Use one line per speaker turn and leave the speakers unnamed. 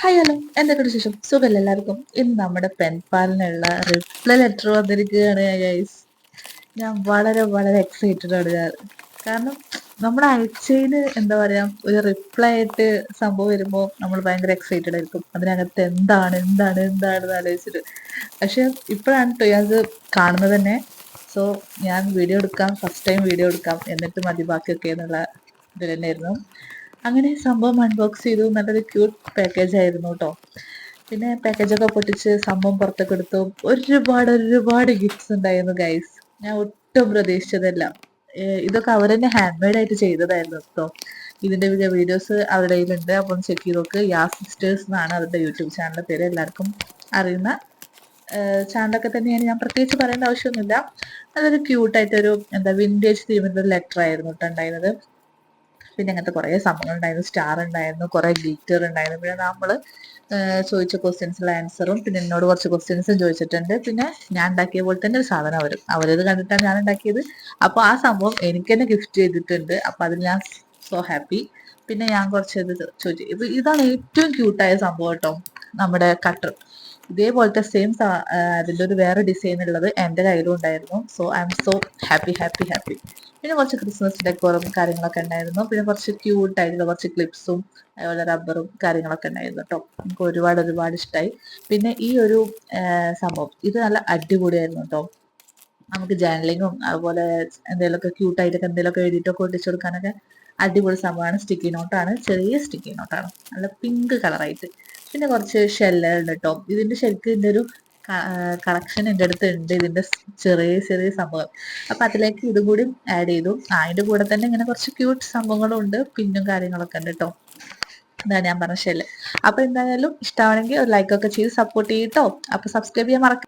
Hi hello എന്തൊക്കെ വിശേഷം? സുഖമല്ല എല്ലാവർക്കും? ഇന്ന് നമ്മുടെ പെൻപാലിനുള്ള റിപ്ലൈ ലെറ്റർ വന്നിരിക്കുകയാണ് ഗൈസ് ഞാൻ വളരെ വളരെ എക്സൈറ്റഡ് ആണ് കാരണം നമ്മുടെ അയച്ചതിന് എന്താ പറയാ ഒരു റിപ്ലൈ ആയിട്ട് സംഭവം വരുമ്പോൾ നമ്മൾ ഭയങ്കര എക്സൈറ്റഡ് ആയിരിക്കും. അതിനകത്ത് എന്താണ് എന്താണ് എന്താണ് ആലോചിച്ചിട്ട്. പക്ഷെ ഇപ്പോഴാണ് കേട്ടോ അത് കാണുന്നത് തന്നെ. സോ ഞാൻ വീഡിയോ എടുക്കാം ഫസ്റ്റ് ടൈം വീഡിയോ എടുക്കാം. എന്നിട്ട് മതി ബാക്കിയൊക്കെ എന്നുള്ള ഇതിൽ തന്നെയായിരുന്നു. അങ്ങനെ സംഭവം അൺബോക്സ് ചെയ്തു. നല്ലൊരു ക്യൂട്ട് പാക്കേജ് ആയിരുന്നു കേട്ടോ പിന്നെ പാക്കേജൊക്കെ പൊട്ടിച്ച് സംഭവം പുറത്തൊക്കെ എടുത്തു. ഒരുപാട് ഒരുപാട് ഗിഫ്റ്റ്സ് ഉണ്ടായിരുന്നു ഗൈസ് ഞാൻ ഒട്ടും പ്രതീക്ഷിച്ചതല്ല. ഇതൊക്കെ അവർ തന്നെ ഹാൻഡ് മെയ്ഡ് ആയിട്ട് ചെയ്തതായിരുന്നു കേട്ടോ ഇതിന്റെ വീഡിയോസ് അവരുടെ കയ്യിലുണ്ട്. അപ്പം ചെക്ക് ചെയ്ത് നോക്ക്. യാ സിസ്റ്റേഴ്സ് എന്നാണ് അവരുടെ യൂട്യൂബ് ചാനലിന്റെ പേര്. എല്ലാവർക്കും അറിയുന്ന ചാനലൊക്കെ തന്നെയാണ്. ഞാൻ പ്രത്യേകിച്ച് പറയേണ്ട ആവശ്യമൊന്നുമില്ല. അതൊരു ക്യൂട്ടായിട്ടൊരു എന്താ വിന്റേജ് തീമിന്റെ ഒരു ലെറ്റർ ആയിരുന്നു കേട്ടോ ഉണ്ടായിരുന്നത്. പിന്നെ അങ്ങനത്തെ കുറേ സംഭവങ്ങൾ ഉണ്ടായിരുന്നു സ്റ്റാർ ഉണ്ടായിരുന്നു കുറേ ഗ്ലിറ്റർ ഉണ്ടായിരുന്നു. പിന്നെ നമ്മൾ ചോദിച്ച ക്വസ്റ്റ്യൻസിലെ ആൻസറും പിന്നെ എന്നോട് കുറച്ച് ക്വസ്റ്റ്യൻസും ചോദിച്ചിട്ടുണ്ട്. പിന്നെ ഞാൻ ഉണ്ടാക്കിയ പോലെ തന്നെ ഒരു സാധനം അവരും അവരത് കണ്ടിട്ടാണ് ഞാൻ ഉണ്ടാക്കിയത്. അപ്പോൾ ആ സംഭവം എനിക്ക് തന്നെ ഗിഫ്റ്റ് ചെയ്തിട്ടുണ്ട്. അപ്പോൾ അതിൽ ഞാൻ സോ ഹാപ്പി പിന്നെ ഞാൻ കുറച്ച് ഇത് ചോദിച്ചു. ഇതാണ് ഏറ്റവും ക്യൂട്ടായ സംഭവം കേട്ടോ. നമ്മുടെ കട്ടർ ഇതേപോലത്തെ സെയിം അതിന്റെ ഒരു വേറെ ഡിസൈൻ ഉള്ളത് എന്റെ കയ്യിലും ഉണ്ടായിരുന്നു. So I'm so happy happy happy പിന്നെ കുറച്ച് ക്രിസ്മസ് ഡെക്കോറും കാര്യങ്ങളൊക്കെ ഉണ്ടായിരുന്നു. പിന്നെ കുറച്ച് ക്യൂട്ട് ആയിട്ടുള്ള കുറച്ച് ക്ലിപ്സും അതുപോലെ റബ്ബറും കാര്യങ്ങളൊക്കെ ഉണ്ടായിരുന്നു കേട്ടോ എനിക്ക് ഒരുപാട് ഒരുപാട് ഇഷ്ടമായി പിന്നെ ഈ ഒരു സംഭവം ഇത് നല്ല അടിപൊളിയായിരുന്നു കേട്ടോ നമുക്ക് ജേണലിങ്ങും അതുപോലെ എന്തെങ്കിലുമൊക്കെ ക്യൂട്ടായിട്ടൊക്കെ എന്തെങ്കിലുമൊക്കെ എഴുതിയിട്ടൊക്കെ ഒട്ടിച്ചു കൊടുക്കാനൊക്കെ അടിപൊളി സംഭവമാണ്. സ്റ്റിക്കി നോട്ടാണ് ചെറിയ സ്റ്റിക്കി നോട്ടാണ് നല്ല പിങ്ക് കളറായിട്ട് പിന്നെ കുറച്ച് ഷെല്ലുണ്ട് കേട്ടോ ഇതിന്റെ ശരിക്കും ഇതിന്റെ ഒരു കളക്ഷൻ എന്റെ അടുത്ത് ഉണ്ട്. ഇതിന്റെ ചെറിയ ചെറിയ സംഭവം. അപ്പൊ അതിലേക്ക് ഇതും കൂടി ആഡ് ചെയ്തു. അതിന്റെ കൂടെ തന്നെ ഇങ്ങനെ കുറച്ച് ക്യൂട്ട് സംഭവങ്ങളും ഉണ്ട്. പിന്നും കാര്യങ്ങളൊക്കെ ഉണ്ട് കേട്ടോ എന്താ ഞാൻ പറഞ്ഞ ഷെല്ല് അപ്പൊ എന്തായാലും ഇഷ്ടമാണെങ്കിൽ ഒരു ലൈക്ക് ഒക്കെ ചെയ്ത് സപ്പോർട്ട് ചെയ്യട്ടോ അപ്പൊ സബ്സ്ക്രൈബ് ചെയ്യാൻ മറക്ക